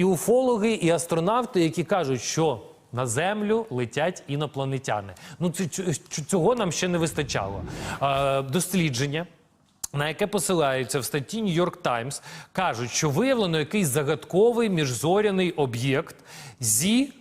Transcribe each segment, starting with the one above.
і уфологи, і астронавти, які кажуть, що на землю летять інопланетяни. Ну цього нам ще не вистачало. Дослідження. На яке посилаються в статті Нью-Йорк Таймс, кажуть, що виявлено якийсь загадковий міжзоряний об'єкт зі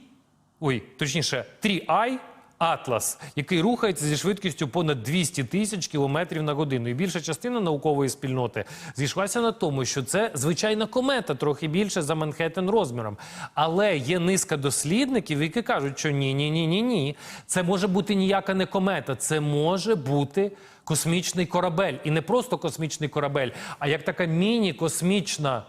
ой, точніше, 3I Атлас, який рухається зі швидкістю понад 200 тисяч кілометрів на годину. І більша частина наукової спільноти зійшлася на тому, що це звичайна комета, трохи більше за Манхеттен розміром. Але є низка дослідників, які кажуть, що ні, ні, ні, ні, ні. Це може бути ніяка не комета, це може бути космічний корабель. І не просто космічний корабель, а як така міні-космічна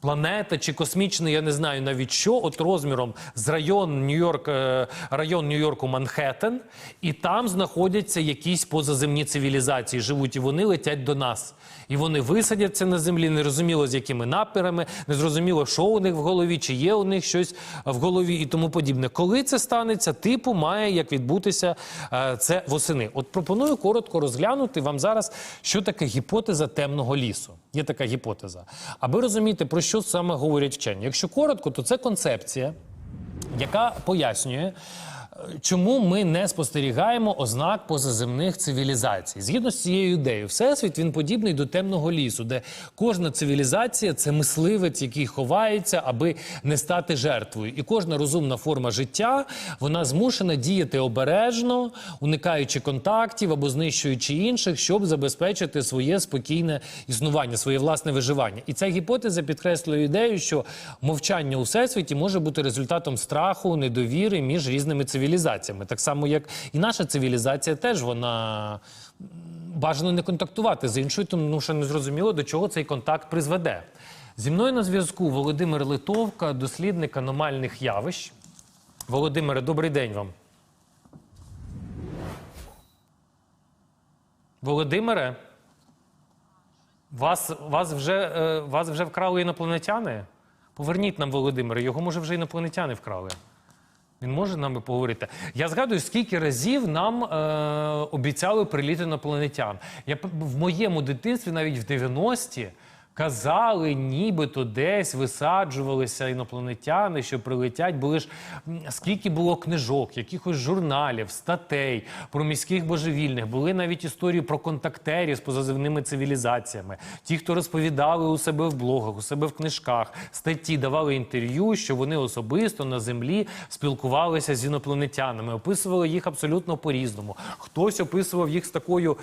планета чи космічний, я не знаю навіть що, от розміром з район Нью-Йорк, е, район Нью-Йорку Манхеттен, і там знаходяться якісь позаземні цивілізації, живуть, і вони летять до нас. І вони висадяться на землі, незрозуміло з якими напірами, незрозуміло, що у них в голові, чи є у них щось в голові і тому подібне. Коли це станеться, типу має як відбутися е, це восени. От пропоную коротко розглянути вам зараз, що таке гіпотеза темного лісу. Є така гіпотеза. Аби розуміти, про що саме говорять вчені. Якщо коротко, то це концепція, яка пояснює. Чому ми не спостерігаємо ознак позаземних цивілізацій? Згідно з цією ідеєю, всесвіт він подібний до темного лісу, де кожна цивілізація це мисливець, який ховається, аби не стати жертвою. І кожна розумна форма життя вона змушена діяти обережно, уникаючи контактів або знищуючи інших, щоб забезпечити своє спокійне існування, своє власне виживання. І ця гіпотеза підкреслює ідею, що мовчання у всесвіті може бути результатом страху, недовіри між різними цивілізаціями. Так само, як і наша цивілізація, теж вона бажано не контактувати з іншою, тому що не зрозуміло, до чого цей контакт призведе. Зі мною на зв'язку Володимир Литовка, дослідник аномальних явищ. Володимире, добрий день вам. Володимире, вас, вас, вже, е, вас вже вкрали інопланетяни? Поверніть нам Володимира, його може вже інопланетяни вкрали. Він може нами поговорити. Я згадую, скільки разів нам е, обіцяли приліт інопланетян. Я в моєму дитинстві, навіть в 90-ті, казали, нібито десь висаджувалися інопланетяни, що прилетять. Були ж скільки було книжок, якихось журналів, статей про міських божевільних. Були навіть історії про контактерів з позаземними цивілізаціями. Ті, хто розповідали у себе в блогах, у себе в книжках, статті давали інтерв'ю, що вони особисто на землі спілкувалися з інопланетянами, описували їх абсолютно по-різному. Хтось описував їх з такою,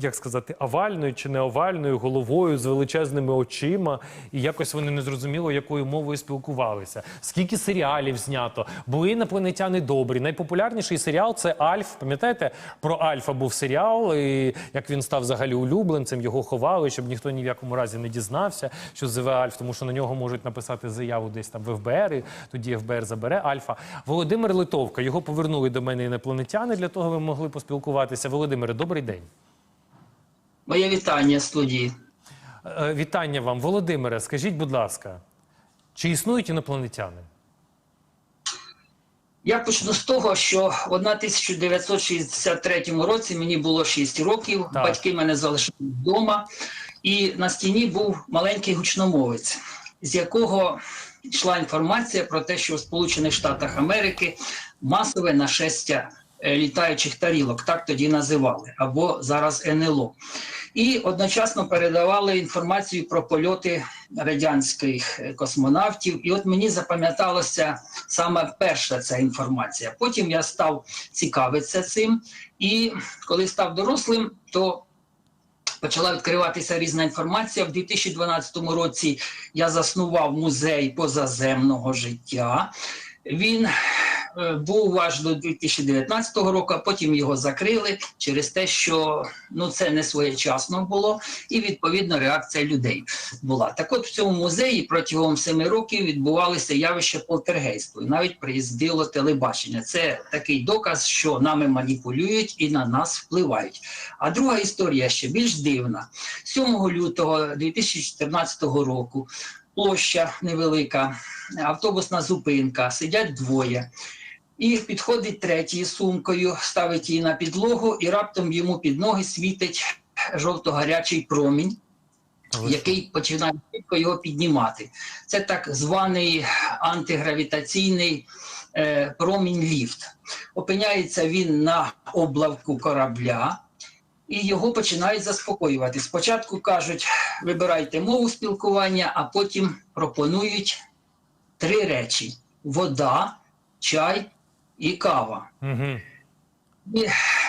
як сказати, овальною чи не овальною головою, з величезними очима, і якось вони не зрозуміло, якою мовою спілкувалися. Скільки серіалів знято, були інопланетяни добрі. Найпопулярніший серіал це Альф. Пам'ятаєте, про Альфа був серіал, і як він став взагалі улюбленцем, його ховали, щоб ніхто ні в якому разі не дізнався, що живе Альф, тому що на нього можуть написати заяву десь там в ФБР, і тоді ФБР забере Альфа. Володимир Литовка, його повернули до мене інопланетяни для того, ви могли поспілкуватися. Володимире, добрий день. Моє вітання студії. Е, Вітання вам, Володимире. Скажіть, будь ласка, чи існують інопланетяни? Я почну з того, що в 1963 році мені було 6 років. Так. Батьки мене залишили вдома, і на стіні був маленький гучномовець, з якого йшла інформація про те, що в Сполучених Штатах Америки масове нашестя літаючих тарілок, так тоді називали, або зараз НЛО. І одночасно передавали інформацію про польоти радянських е, космонавтів. І от мені запам'яталося саме перша ця інформація. Потім я став цікавитися цим, і коли став дорослим, то почала відкриватися різна інформація. В 2012 році я заснував музей позаземного життя. Він е, був аж до 2019 року, потім його закрили через те, що ну це не своєчасно було, і відповідно реакція людей була. Так от в цьому музеї протягом семи років відбувалися явища полтергейсту, і навіть приїздило телебачення. Це такий доказ, що нами маніпулюють і на нас впливають. А друга історія ще більш дивна. 7 лютого 2014 року площа невелика, автобусна зупинка, сидять двоє. І підходить третій сумкою, ставить її на підлогу, і раптом йому під ноги світить жовто-гарячий промінь. який починає швидко його піднімати. Це так званий антигравітаційний е, промінь ліфт. Опиняється він на облавку корабля. І його починають заспокоювати. Спочатку кажуть, вибирайте мову спілкування, а потім пропонують три речі: вода, чай і кава. Угу. І,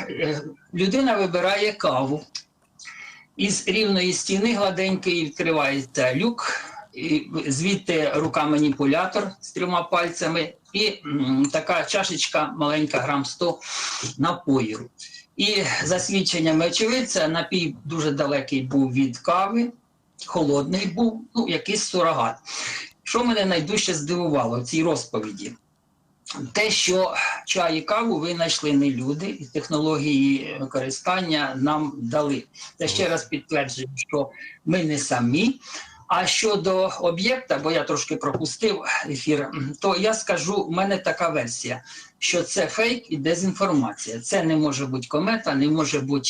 е, людина вибирає каву. Із рівної стіни гладенької відкривається люк, і звідти рука маніпулятор з трьома пальцями, і м, така чашечка маленька, грам 100 напою. І за свідченнями очевидця, напій дуже далекий був від кави, холодний був, ну, якийсь сурогат. Що мене найдужче здивувало в цій розповіді? Те, що чай і каву винайшли не люди, і технології використання нам дали. Це ще раз підтверджую, що ми не самі. А щодо об'єкта, бо я трошки пропустив ефір, то я скажу, в мене така версія, що це фейк і дезінформація. Це не може бути комета, не може бути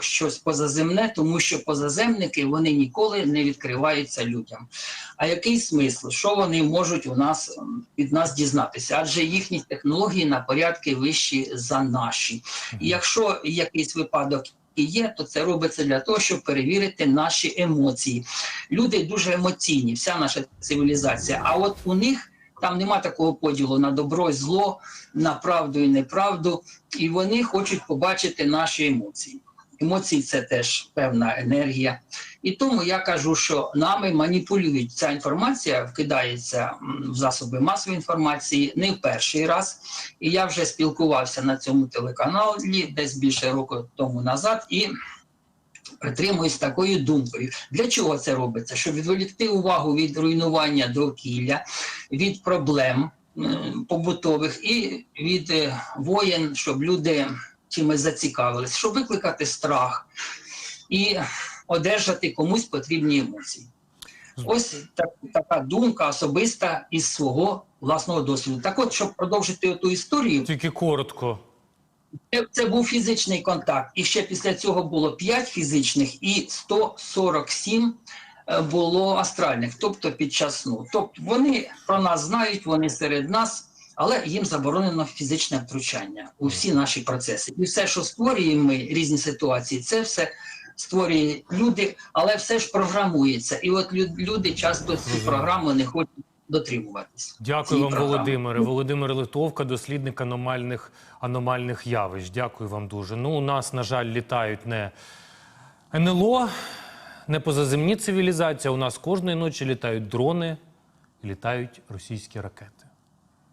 щось позаземне, тому що позаземники вони ніколи не відкриваються людям. А який смисл? Що вони можуть у нас від нас дізнатися? Адже їхні технології на порядки вищі за наші. І якщо якийсь випадок і є, то це робиться для того, щоб перевірити наші емоції. Люди дуже емоційні, вся наша цивілізація. А от у них там нема такого поділу на добро і зло, на правду і неправду, і вони хочуть побачити наші емоції. Емоції це теж певна енергія. І тому я кажу, що нами маніпулюють. Ця інформація вкидається в засоби масової інформації не в перший раз. І я вже спілкувався на цьому телеканалі десь більше року тому назад і притримуюсь такою думкою. Для чого це робиться? Щоб відволікти увагу від руйнування довкілля, від проблем побутових і від е, воєн, щоб люди чимось зацікавились, щоб викликати страх і одержати комусь потрібні емоції. Ось так, така думка особиста із свого власного досвіду. Так от, щоб продовжити ту історію, Тільки коротко. це- це був фізичний контакт. І ще після цього було 5 фізичних і 147 е, було астральних, тобто під час сну. Тобто вони про нас знають, вони серед нас, але їм заборонено фізичне втручання у всі наші процеси. І все, що створюємо ми, різні ситуації, це все створює люди, але все ж програмується. І от люди часто цю програму не хочуть дотримуватись. Дякую вам, програми. Володимире. Володимир Литовка, дослідник аномальних, аномальних явищ. Дякую вам дуже. Ну, у нас, на жаль, літають не НЛО, не позаземні цивілізації. У нас кожної ночі літають дрони, літають російські ракети.